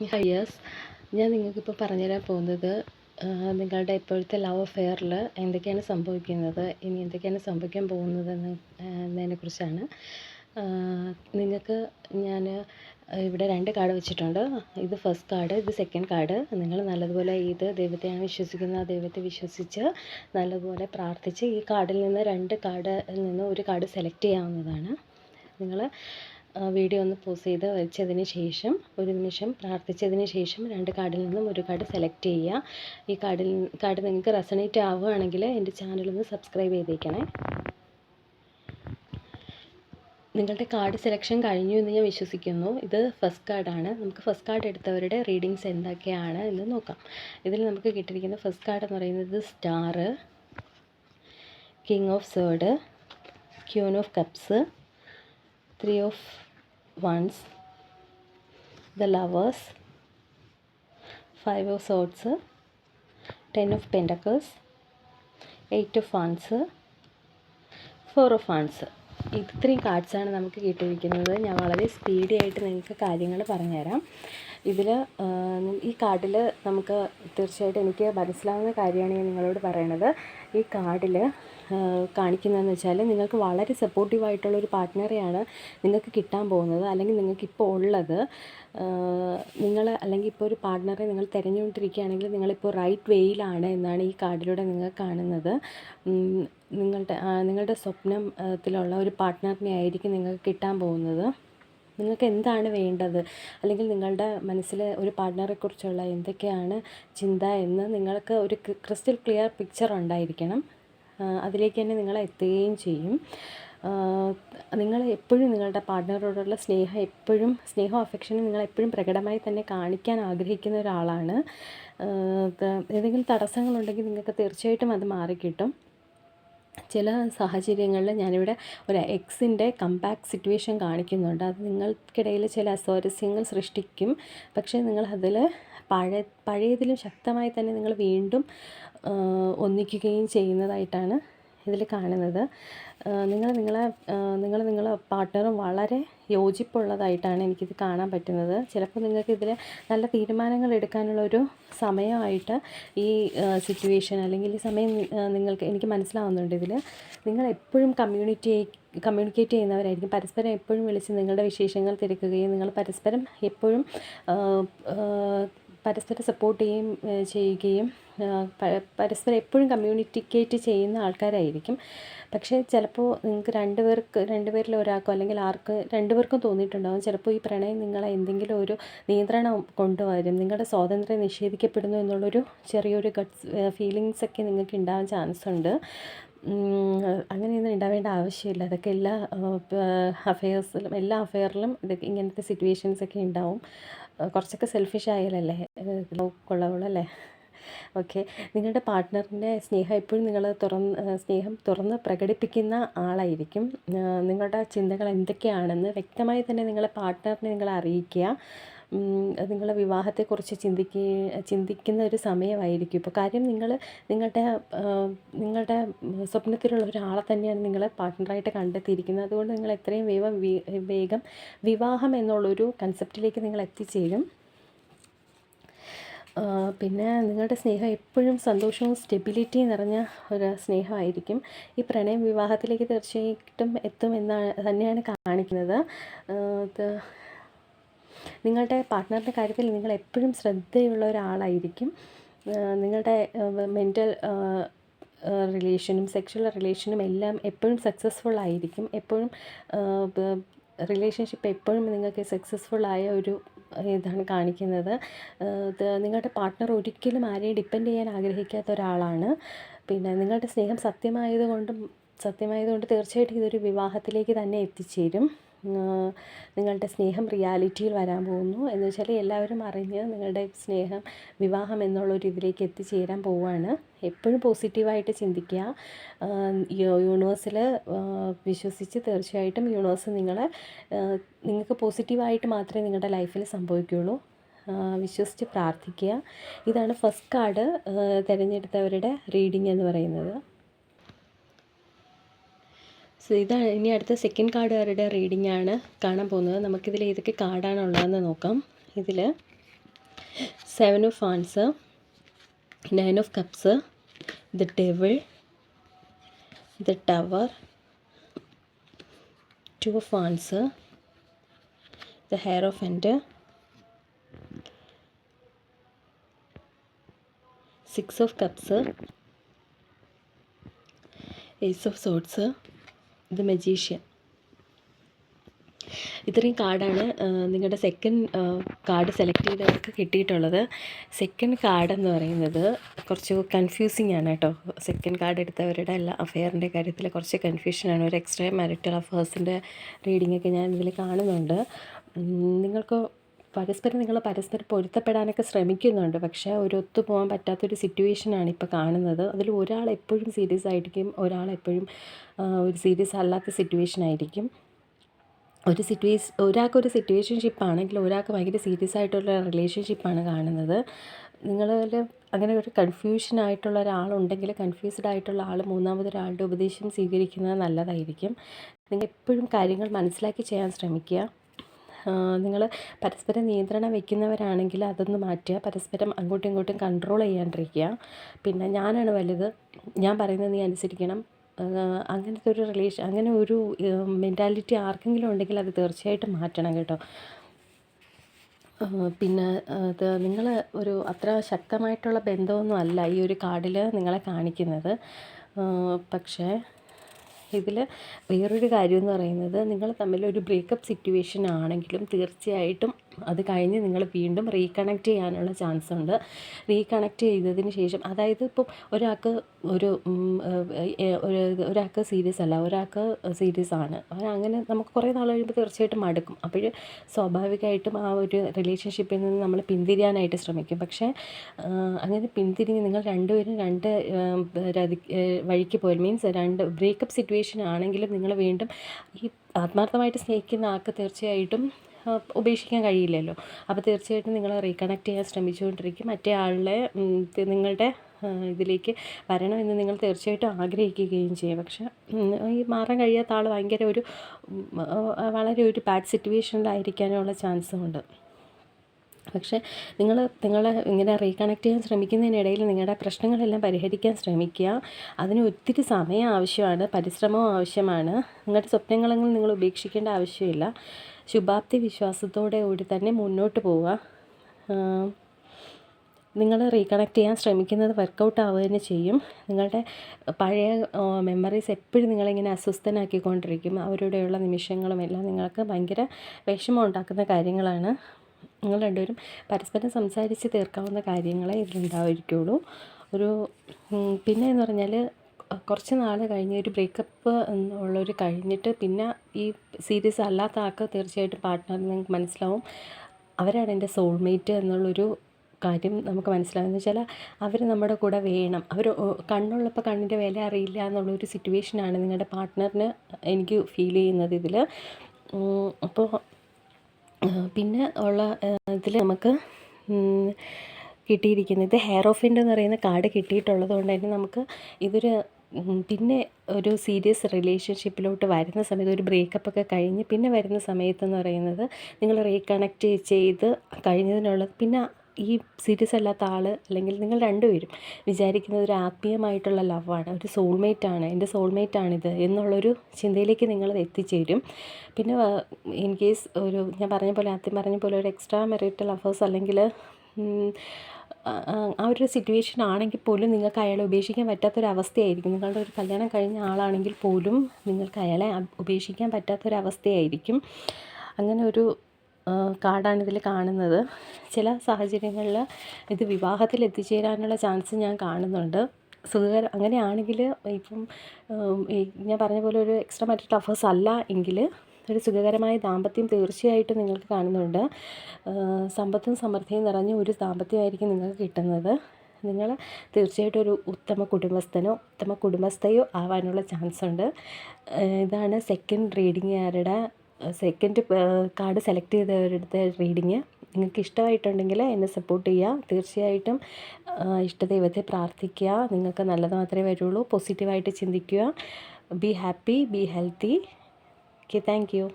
Yes ഞാൻ നിങ്ങൾക്കിപ്പോൾ പറഞ്ഞുതരാൻ പോകുന്നത് നിങ്ങളുടെ ഇപ്പോഴത്തെ ലവ് അഫെയറിൽ എന്തൊക്കെയാണ് സംഭവിക്കുന്നത് ഇനി എന്തൊക്കെയാണ് സംഭവിക്കാൻ പോകുന്നതെന്ന് എന്നതിനെക്കുറിച്ചാണ് നിങ്ങൾക്ക് ഞാൻ ഇവിടെ രണ്ട് കാർഡ് വെച്ചിട്ടുണ്ട്. ഇത് ഫസ്റ്റ് കാർഡ് ഇത് സെക്കൻഡ് കാർഡ് നിങ്ങൾ നല്ലതുപോലെ ഇത് ദൈവത്തെയാണ് വിശ്വസിക്കുന്നത് ആ ദൈവത്തെ വിശ്വസിച്ച് നല്ലതുപോലെ പ്രാർത്ഥിച്ച് ഈ കാർഡിൽ നിന്ന് രണ്ട് കാർഡിൽ നിന്ന് ഒരു കാർഡ് സെലക്ട് ചെയ്യാവുന്നതാണ്. നിങ്ങൾ വീഡിയോ ഒന്ന് പോസ് ചെയ്ത് വെച്ചതിന് ശേഷം ഒരു നിമിഷം പ്രാർത്ഥിച്ചതിന് ശേഷം രണ്ട് കാർഡിൽ നിന്നും ഒരു കാർഡ് സെലക്ട് ചെയ്യുക. ഈ കാർഡിൽ കാർഡ് നിങ്ങൾക്ക് റെസണേറ്റ് ആവുകയാണെങ്കിൽ എന്റെ ചാനലൊന്ന് സബ്സ്ക്രൈബ് ചെയ്തേക്കണേ. നിങ്ങളുടെ കാർഡ് സെലക്ഷൻ കഴിഞ്ഞു എന്ന് ഞാൻ വിശ്വസിക്കുന്നു. ഇത് ഫസ്റ്റ് കാർഡാണ്. നമുക്ക് ഫസ്റ്റ് കാർഡ് എടുത്തവരുടെ റീഡിങ്സ് എന്തൊക്കെയാണ് എന്ന് നോക്കാം. ഇതിൽ നമുക്ക് കിട്ടിയിരിക്കുന്ന ഫസ്റ്റ് കാർഡ് എന്ന് പറയുന്നത് star king of സേർഡ് queen of cups three of wands the lovers five of swords ten of pentacles eight of fans four of fans ഇത്രയും കാർഡ്സാണ് നമുക്ക് കിട്ടിയിരിക്കുന്നത്. ഞാൻ വളരെ സ്പീഡി ആയിട്ട് നിങ്ങൾക്ക് കാര്യങ്ങൾ പറഞ്ഞുതരാം. ഇതിൽ ഈ കാർഡിൽ നമുക്ക് തീർച്ചയായിട്ടും എനിക്ക് മനസ്സിലാവുന്ന കാര്യമാണ് ഞാൻ നിങ്ങളോട് പറയണത്. ഈ കാർഡിൽ കാണിക്കുന്നതെന്ന് വെച്ചാൽ നിങ്ങൾക്ക് വളരെ സപ്പോർട്ടീവായിട്ടുള്ളൊരു പാർട്ട്ണറെയാണ് നിങ്ങൾക്ക് കിട്ടാൻ പോകുന്നത്. അല്ലെങ്കിൽ നിങ്ങൾക്ക് ഇപ്പോൾ ഉള്ളത് നിങ്ങൾ അല്ലെങ്കിൽ ഇപ്പോൾ ഒരു പാർട്ട്ണറെ നിങ്ങൾ തിരഞ്ഞുകൊണ്ടിരിക്കുകയാണെങ്കിൽ നിങ്ങളിപ്പോൾ റൈറ്റ് വേയിലാണ് എന്നാണ് ഈ കാർഡിലൂടെ നിങ്ങൾ കാണുന്നത്. നിങ്ങളുടെ നിങ്ങളുടെ സ്വപ്നത്തിലുള്ള ഒരു പാർട്ട്ണറിനെ ആയിരിക്കും നിങ്ങൾക്ക് കിട്ടാൻ പോകുന്നത്. നിങ്ങൾക്ക് എന്താണ് വേണ്ടത്? അല്ലെങ്കിൽ നിങ്ങളുടെ മനസ്സിൽ ഒരു പാർട്ട്ണറെക്കുറിച്ചുള്ള എന്തൊക്കെയാണ് ചിന്ത എന്ന് നിങ്ങൾക്ക് ഒരു ക്രിസ്റ്റൽ ക്ലിയർ പിക്ചർ ഉണ്ടായിരിക്കണം. അതിലേക്ക് തന്നെ നിങ്ങൾ എത്തുകയും ചെയ്യും. നിങ്ങൾ എപ്പോഴും നിങ്ങളുടെ പാർട്ട്ണറോടുള്ള സ്നേഹം എപ്പോഴും സ്നേഹം അഫെക്ഷനും നിങ്ങൾ എപ്പോഴും പ്രകടമായി തന്നെ കാണിക്കാൻ ആഗ്രഹിക്കുന്ന ഒരാളാണ്. ഏതെങ്കിലും തടസ്സങ്ങളുണ്ടെങ്കിൽ നിങ്ങൾക്ക് തീർച്ചയായിട്ടും അത് മാറിക്കിട്ടും. ചില സാഹചര്യങ്ങളിൽ ഞാനിവിടെ ഒരു എക്സിന്റെ കമ്പാക്ക് സിറ്റുവേഷൻ കാണിക്കുന്നുണ്ട്. അത് നിങ്ങൾക്കിടയിൽ ചില അസ്വാരസ്യങ്ങൾ സൃഷ്ടിക്കും. പക്ഷേ നിങ്ങൾ അതിൽ പഴയ പഴയതിലും ശക്തമായി തന്നെ നിങ്ങൾ വീണ്ടും ഒന്നിക്കുകയും ചെയ്യുന്നതായിട്ടാണ് ഇതിൽ കാണുന്നത്. നിങ്ങൾ നിങ്ങളെ നിങ്ങൾ നിങ്ങളെ പാർട്ട്ണറും വളരെ യോജിപ്പുള്ളതായിട്ടാണ് എനിക്കിത് കാണാൻ പറ്റുന്നത്. ചിലപ്പോൾ നിങ്ങൾക്ക് ഇതിൽ നല്ല തീരുമാനങ്ങൾ എടുക്കാനുള്ള ഒരു സമയമായിട്ട് ഈ സിറ്റുവേഷൻ അല്ലെങ്കിൽ ഈ സമയം നിങ്ങൾക്ക് എനിക്ക് മനസ്സിലാവുന്നുണ്ട് ഇതിൽ. നിങ്ങൾ എപ്പോഴും കമ്മ്യൂണിറ്റി കമ്മ്യൂണിക്കേറ്റ് ചെയ്യുന്നവരായിരിക്കും. പരസ്പരം എപ്പോഴും വിളിച്ച് നിങ്ങളുടെ വിശേഷങ്ങൾ തിരക്കുകയും നിങ്ങൾ പരസ്പരം എപ്പോഴും പരസ്പരം സപ്പോർട്ട് ചെയ്യുകയും ചെയ്യുകയും പരസ്പരം എപ്പോഴും കമ്മ്യൂണിക്കേറ്റ് ചെയ്യുന്ന ആൾക്കാരായിരിക്കും. പക്ഷേ ചിലപ്പോൾ നിങ്ങൾക്ക് രണ്ട് പേർക്ക് രണ്ട് പേരിൽ ഒരാൾക്കോ അല്ലെങ്കിൽ ആർക്ക് രണ്ട് പേർക്കും തോന്നിയിട്ടുണ്ടാകും ചിലപ്പോൾ ഈ പ്രണയം നിങ്ങളെ എന്തെങ്കിലും ഒരു നിയന്ത്രണം കൊണ്ടുവരും. നിങ്ങളുടെ സ്വാതന്ത്ര്യം നിഷേധിക്കപ്പെടുന്നു എന്നുള്ളൊരു ചെറിയൊരു ഗട്ട്സ് ഫീലിങ്സ് ഒക്കെ നിങ്ങൾക്ക് ഉണ്ടാവാൻ ചാൻസ് ഉണ്ട്. അങ്ങനെയൊന്നും ഉണ്ടാവേണ്ട ആവശ്യമില്ല. അതൊക്കെ എല്ലാ അഫെയർസിലും എല്ലാ അഫെയറിലും ഇതൊക്കെ ഇങ്ങനത്തെ സിറ്റുവേഷൻസൊക്കെ ഉണ്ടാവും. കുറച്ചൊക്കെ സെൽഫിഷ് ആയാലല്ലേ? കൊള്ളാവുള്ളല്ലേ ഓക്കെ നിങ്ങളുടെ പാർട്ട്ണറിന്റെ സ്നേഹം എപ്പോഴും നിങ്ങൾ തുറന്ന് സ്നേഹം തുറന്ന് പ്രകടിപ്പിക്കുന്ന ആളായിരിക്കും. നിങ്ങളുടെ ചിന്തകൾ എന്തൊക്കെയാണെന്ന് വ്യക്തമായി തന്നെ നിങ്ങളെ പാർട്ട്ണറിനെ നിങ്ങൾ അറിയിക്കുക. നിങ്ങളുടെ വിവാഹത്തെക്കുറിച്ച് ചിന്തിക്കുക ചിന്തിക്കുന്ന ഒരു സമയമായിരിക്കും. ഇപ്പോൾ കാര്യം നിങ്ങൾ നിങ്ങളുടെ നിങ്ങളുടെ സ്വപ്നത്തിലുള്ള ഒരാളെ തന്നെയാണ് നിങ്ങളെ പാർട്ട്ണറായിട്ട് കണ്ടെത്തിയിരിക്കുന്നത്. അതുകൊണ്ട് നിങ്ങൾ എത്രയും വേഗം വേഗം വിവാഹം എന്നുള്ളൊരു കൺസെപ്റ്റിലേക്ക് നിങ്ങൾ എത്തിച്ചേരും. പിന്നെ നിങ്ങളുടെ സ്നേഹം എപ്പോഴും സന്തോഷവും സ്റ്റെബിലിറ്റിയും നിറഞ്ഞ ഒരു സ്നേഹമായിരിക്കും. ഈ പ്രണയം വിവാഹത്തിലേക്ക് തീർച്ചയായിട്ടും എത്തുമെന്നാണ് തന്നെയാണ് കാണിക്കുന്നത്. നിങ്ങളുടെ പാർട്ട്ണറിന്റെ കാര്യത്തിൽ നിങ്ങൾ എപ്പോഴും ശ്രദ്ധയുള്ള ഒരാളായിരിക്കും. നിങ്ങളുടെ മെന്റൽ റിലേഷനും സെക്ഷൽ റിലേഷനും എല്ലാം എപ്പോഴും സക്സസ്ഫുൾ ആയിരിക്കും. എപ്പോഴും റിലേഷൻഷിപ്പ് എപ്പോഴും നിങ്ങൾക്ക് സക്സസ്ഫുൾ ആയ ഒരു ഇതാണ് കാണിക്കുന്നത്. നിങ്ങളുടെ പാർട്ട്ണർ ഒരിക്കലും ആരെയും ഡിപ്പെൻഡ് ചെയ്യാൻ ആഗ്രഹിക്കാത്ത ഒരാളാണ്. പിന്നെ നിങ്ങളുടെ സ്നേഹം സത്യമായതുകൊണ്ടും സത്യമായതുകൊണ്ട് തീർച്ചയായിട്ടും ഇതൊരു വിവാഹത്തിലേക്ക് തന്നെ എത്തിച്ചേരും. നിങ്ങളുടെ സ്നേഹം റിയാലിറ്റിയിൽ വരാൻ പോകുന്നു. എന്ന് വെച്ചാൽ എല്ലാവരും അറിഞ്ഞ് നിങ്ങളുടെ സ്നേഹം വിവാഹം എന്നുള്ളൊരു ഇതിലേക്ക് എത്തിച്ചേരാൻ പോവുകയാണ് എപ്പോഴും പോസിറ്റീവായിട്ട് ചിന്തിക്കുക. യൂണിവേഴ്സിൽ വിശ്വസിച്ച് തീർച്ചയായിട്ടും യൂണിവേഴ്സ് നിങ്ങളെ നിങ്ങൾക്ക് പോസിറ്റീവായിട്ട് മാത്രമേ നിങ്ങളുടെ ലൈഫിൽ സംഭവിക്കുകയുള്ളൂ. വിശ്വസിച്ച് പ്രാർത്ഥിക്കുക. ഇതാണ് ഫസ്റ്റ് കാർഡ് തിരഞ്ഞെടുത്തവരുടെ റീഡിംഗ് എന്ന് പറയുന്നത്. സോ ഇതാണ് ഇനി അടുത്ത സെക്കൻഡ് കാർഡുകാരുടെ റീഡിംഗ് ആണ് കാണാൻ പോകുന്നത്. നമുക്കിതിൽ ഏതൊക്കെ കാർഡാണ് ഉള്ളതെന്ന് നോക്കാം. ഇതിൽ seven of wands nine of cups the devil the tower two of wands the hierophant six of cups ace of swords the magician. ഇത്രയും കാർഡാണ് നിങ്ങളുടെ സെക്കൻഡ് കാർഡ് സെലക്ട് ചെയ്തവർക്ക് കിട്ടിയിട്ടുള്ളത്. സെക്കൻഡ് കാർഡ് എന്ന് പറയുന്നത് കുറച്ച് കൺഫ്യൂസിങ് ആണ് കേട്ടോ. സെക്കൻഡ് കാർഡ് എടുത്തവരുടെ എല്ലാ അഫെയറിന്റെ കാര്യത്തിൽ കുറച്ച് കൺഫ്യൂഷനാണ് ഒരു എക്സ്ട്രാ മാരിറ്റൽ അഫേഴ്സിന്റെ റീഡിംഗ് ഒക്കെ ഞാൻ ഇതിൽ കാണുന്നുണ്ട്. നിങ്ങൾക്ക് പരസ്പരം നിങ്ങൾ പരസ്പരം പൊരുത്തപ്പെടാനൊക്കെ ശ്രമിക്കുന്നുണ്ട്. പക്ഷേ ഒരു ഒത്തു പോകാൻ പറ്റാത്തൊരു സിറ്റുവേഷനാണ് ഇപ്പോൾ കാണുന്നത്. അതിൽ ഒരാൾ എപ്പോഴും സീരിയസ് ആയിരിക്കും ഒരാൾ എപ്പോഴും ഒരു സീരിയസ് അല്ലാത്ത സിറ്റുവേഷൻ ആയിരിക്കും. ഒരു സിറ്റുവേഷൻ ഒരാൾക്കൊരു സിറ്റുവേഷൻഷിപ്പ് ആണെങ്കിൽ ഒരാൾക്ക് ഭയങ്കര സീരിയസ് ആയിട്ടുള്ള റിലേഷൻഷിപ്പാണ് കാണുന്നത്. നിങ്ങളിൽ അങ്ങനെ ഒരു കൺഫ്യൂഷൻ ആയിട്ടുള്ള ഒരാളുണ്ടെങ്കിൽ കൺഫ്യൂസ്ഡ് ആയിട്ടുള്ള ആൾ മൂന്നാമതൊരാളുടെ ഉപദേശം സ്വീകരിക്കുന്നത് നല്ലതായിരിക്കും. നിങ്ങൾ എപ്പോഴും കാര്യങ്ങൾ മനസ്സിലാക്കി ചെയ്യാൻ ശ്രമിക്കുക. നിങ്ങൾ പരസ്പരം നിയന്ത്രണം വയ്ക്കുന്നവരാണെങ്കിൽ അതൊന്ന് മാറ്റുക. പരസ്പരം അങ്ങോട്ടും ഇങ്ങോട്ടും കൺട്രോൾ ചെയ്യാണ്ടിരിക്കുക. പിന്നെ ഞാനാണ് വലുത്. ഞാൻ പറയുന്നത് നീ അനുസരിക്കണം. അങ്ങനത്തെ ഒരു റിലേഷൻ അങ്ങനെ ഒരു മെന്റാലിറ്റി ആർക്കെങ്കിലും ഉണ്ടെങ്കിൽ അത് തീർച്ചയായിട്ടും മാറ്റണം കേട്ടോ. പിന്നെ അത് നിങ്ങൾ ഒരു അത്ര ശക്തമായിട്ടുള്ള ബന്ധമൊന്നും അല്ല ഈ ഒരു കാർഡിൽ നിങ്ങളെ കാണിക്കുന്നത്. പക്ഷേ ഇതിൽ വേറൊരു കാര്യം എന്ന് പറയുന്നത് നിങ്ങൾ തമ്മിൽ ഒരു ബ്രേക്കപ്പ് സിറ്റുവേഷൻ ആണെങ്കിലും തീർച്ചയായിട്ടും അത് കഴിഞ്ഞ് നിങ്ങൾ വീണ്ടും റീകണക്ട് ചെയ്യാനുള്ള ചാൻസ് ഉണ്ട്. റീകണക്ട് ചെയ്തതിന് ശേഷം അതായത് ഇപ്പം ഒരാൾക്ക് ഒരു ഒരു ഒരാൾക്ക് സീരിയസ് അല്ല ഒരാൾക്ക് സീരിയസ് ആണ്. അങ്ങനെ നമുക്ക് കുറേ നാൾ കഴിയുമ്പോൾ തീർച്ചയായിട്ടും മടുക്കും. അപ്പോൾ സ്വാഭാവികമായിട്ടും ആ ഒരു റിലേഷൻഷിപ്പിൽ നിന്ന് നമ്മൾ പിന്തിരിയാനായിട്ട് ശ്രമിക്കും. പക്ഷേ അങ്ങനെ പിന്തിരിഞ്ഞ് നിങ്ങൾ രണ്ടുപേരും രണ്ട് വഴിക്ക് പോയാൽ മീൻസ് രണ്ട് ബ്രേക്കപ്പ് സിറ്റുവേഷൻ ആണെങ്കിലും നിങ്ങൾ വീണ്ടും ഈ ആത്മാർത്ഥമായിട്ട് സ്നേഹിക്കുന്ന ആൾക്ക് തീർച്ചയായിട്ടും ഉപേക്ഷിക്കാൻ കഴിയില്ലല്ലോ. അപ്പോൾ തീർച്ചയായിട്ടും നിങ്ങൾ റീകണക്ട് ചെയ്യാൻ ശ്രമിച്ചുകൊണ്ടിരിക്കും. മറ്റേ ആളെ നിങ്ങളുടെ ഇതിലേക്ക് വരണമെന്ന് നിങ്ങൾ തീർച്ചയായിട്ടും ആഗ്രഹിക്കുകയും ചെയ്യും. പക്ഷേ ഈ മാറാൻ കഴിയാത്ത ആൾ ഭയങ്കര ഒരു വളരെ ഒരു ബാഡ് സിറ്റുവേഷനിലായിരിക്കാനുള്ള ചാൻസും ഉണ്ട്. പക്ഷേ നിങ്ങൾ നിങ്ങൾ ഇങ്ങനെ റീകണക്ട് ചെയ്യാൻ ശ്രമിക്കുന്നതിനിടയിൽ നിങ്ങളുടെ പ്രശ്നങ്ങളെല്ലാം പരിഹരിക്കാൻ ശ്രമിക്കുക. അതിന് ഒത്തിരി സമയം ആവശ്യമാണ് പരിശ്രമവും ആവശ്യമാണ്. നിങ്ങളുടെ സ്വപ്നങ്ങളെങ്കിലും നിങ്ങൾ ഉപേക്ഷിക്കേണ്ട ആവശ്യമില്ല. ശുഭാപ്തി വിശ്വാസത്തോടെ കൂടി തന്നെ മുന്നോട്ട് പോവുക. നിങ്ങൾ റീകണക്ട് ചെയ്യാൻ ശ്രമിക്കുന്നത് വർക്കൗട്ട് ആവുക തന്നെ ചെയ്യും. നിങ്ങളുടെ പഴയ മെമ്മറീസ് എപ്പോഴും നിങ്ങളിങ്ങനെ അസ്വസ്ഥനാക്കിക്കൊണ്ടിരിക്കും. അവരുടെയുള്ള നിമിഷങ്ങളും എല്ലാം നിങ്ങൾക്ക് ഭയങ്കര വിഷമം ഉണ്ടാക്കുന്ന കാര്യങ്ങളാണ്. നിങ്ങൾ രണ്ടുപേരും പരസ്പരം സംസാരിച്ച് തീർക്കാവുന്ന കാര്യങ്ങളെ ഇതിലുണ്ടാവുകയുള്ളൂ. ഒരു പിന്നെ എന്ന് പറഞ്ഞാൽ കുറച്ച് നാൾ കഴിഞ്ഞ് ഒരു ബ്രേക്കപ്പ് ഉള്ളൊരു കഴിഞ്ഞിട്ട് പിന്നെ ഈ സീരിയസ് അല്ലാത്ത ആൾക്ക് തീർച്ചയായിട്ടും പാർട്ട്ണറിന് നിങ്ങൾക്ക് മനസ്സിലാവും. അവരാണ് എന്റെ സോൾമേറ്റ് എന്നുള്ളൊരു കാര്യം നമുക്ക് മനസ്സിലാവും. എന്ന് വെച്ചാൽ അവർ നമ്മുടെ കൂടെ വേണം. അവർ കണ്ണുള്ളപ്പോൾ കണ്ണിന്റെ വില അറിയില്ല എന്നുള്ളൊരു സിറ്റുവേഷനാണ് നിങ്ങളുടെ പാർട്ട്ണറിന് എനിക്ക് ഫീൽ ചെയ്യുന്നത് ഇതിൽ അപ്പോൾ പിന്നെ ഉള്ള ഇതിൽ നമുക്ക് കിട്ടിയിരിക്കുന്നത് ഹെയർ ഓഫിന്റെ എന്ന് പറയുന്ന കാർഡ് കിട്ടിയിട്ടുള്ളത് കൊണ്ട് തന്നെ നമുക്ക് ഇതൊരു പിന്നെ ഒരു സീരിയസ് റിലേഷൻഷിപ്പിലോട്ട് വരുന്ന സമയത്ത് ഒരു ബ്രേക്കപ്പ് ഒക്കെ കഴിഞ്ഞ് പിന്നെ വരുന്ന സമയത്തെന്ന് പറയുന്നത് നിങ്ങൾ റീകണക്ട് ചെയ്ത് കഴിഞ്ഞതിനുള്ളത് പിന്നെ ഈ സീരിയസ് അല്ലാത്ത ആൾ അല്ലെങ്കിൽ നിങ്ങൾ രണ്ടുപേരും വിചാരിക്കുന്നത് ഒരു ആത്മീയമായിട്ടുള്ള ലവാണ് ഒരു സോൾമേറ്റ് ആണ് എന്റെ സോൾമേറ്റ് ആണിത് എന്നുള്ളൊരു ചിന്തയിലേക്ക് നിങ്ങൾ എത്തിച്ചേരും. പിന്നെ ഇൻ കേസ് ഒരു ഞാൻ പറഞ്ഞ പോലെ ആദ്യം പറഞ്ഞ പോലെ ഒരു എക്സ്ട്രാ മെറിറ്റൽ അഫേഴ്സ് അല്ലെങ്കിൽ ആ ഒരു സിറ്റുവേഷൻ ആണെങ്കിൽ പോലും നിങ്ങൾക്ക് അയാളെ ഉപേക്ഷിക്കാൻ പറ്റാത്തൊരവസ്ഥയായിരിക്കും. നിങ്ങളുടെ ഒരു കല്യാണം കഴിഞ്ഞ ആളാണെങ്കിൽ പോലും നിങ്ങൾക്ക് അയാളെ ഉപേക്ഷിക്കാൻ പറ്റാത്തൊരവസ്ഥയായിരിക്കും. അങ്ങനെ ഒരു കാർഡാണ് ഇതിൽ കാണുന്നത്. ചില സാഹചര്യങ്ങളിൽ ഇത് വിവാഹത്തിൽ എത്തിച്ചേരാനുള്ള ചാൻസ് ഞാൻ കാണുന്നുണ്ട്. സുഖകരം അങ്ങനെയാണെങ്കിൽ ഇപ്പം ഞാൻ പറഞ്ഞ പോലെ ഒരു എക്സ്ട്രാ മാരിറ്റൽ ടഫേഴ്സ് അല്ല എങ്കിൽ ഒരു സുഖകരമായ ദാമ്പത്യം തീർച്ചയായിട്ടും നിങ്ങൾക്ക് കാണുന്നുണ്ട്. സമ്പത്തും സമൃദ്ധിയും നിറഞ്ഞ ഒരു ദാമ്പത്യമായിരിക്കും നിങ്ങൾക്ക് കിട്ടുന്നത്. നിങ്ങൾ തീർച്ചയായിട്ടും ഒരു ഉത്തമ കുടുംബസ്ഥനോ ഉത്തമ കുടുംബസ്ഥയോ ആവാനുള്ള ചാൻസ് ഉണ്ട്. ഇതാണ് സെക്കൻഡ് റീഡിങ്ങുകാരുടെ സെക്കൻഡ് കാർഡ് സെലക്ട് ചെയ്തവരുടെ റീഡിങ് നിങ്ങൾക്ക് ഇഷ്ടമായിട്ടുണ്ടെങ്കിൽ എന്നെ സപ്പോർട്ട് ചെയ്യുക. തീർച്ചയായിട്ടും ഇഷ്ടദൈവത്തെ പ്രാർത്ഥിക്കുക. നിങ്ങൾക്ക് നല്ലത് മാത്രമേ വരുള്ളൂ. പോസിറ്റീവായിട്ട് ചിന്തിക്കുക. Be happy be healthy Okay, thank you.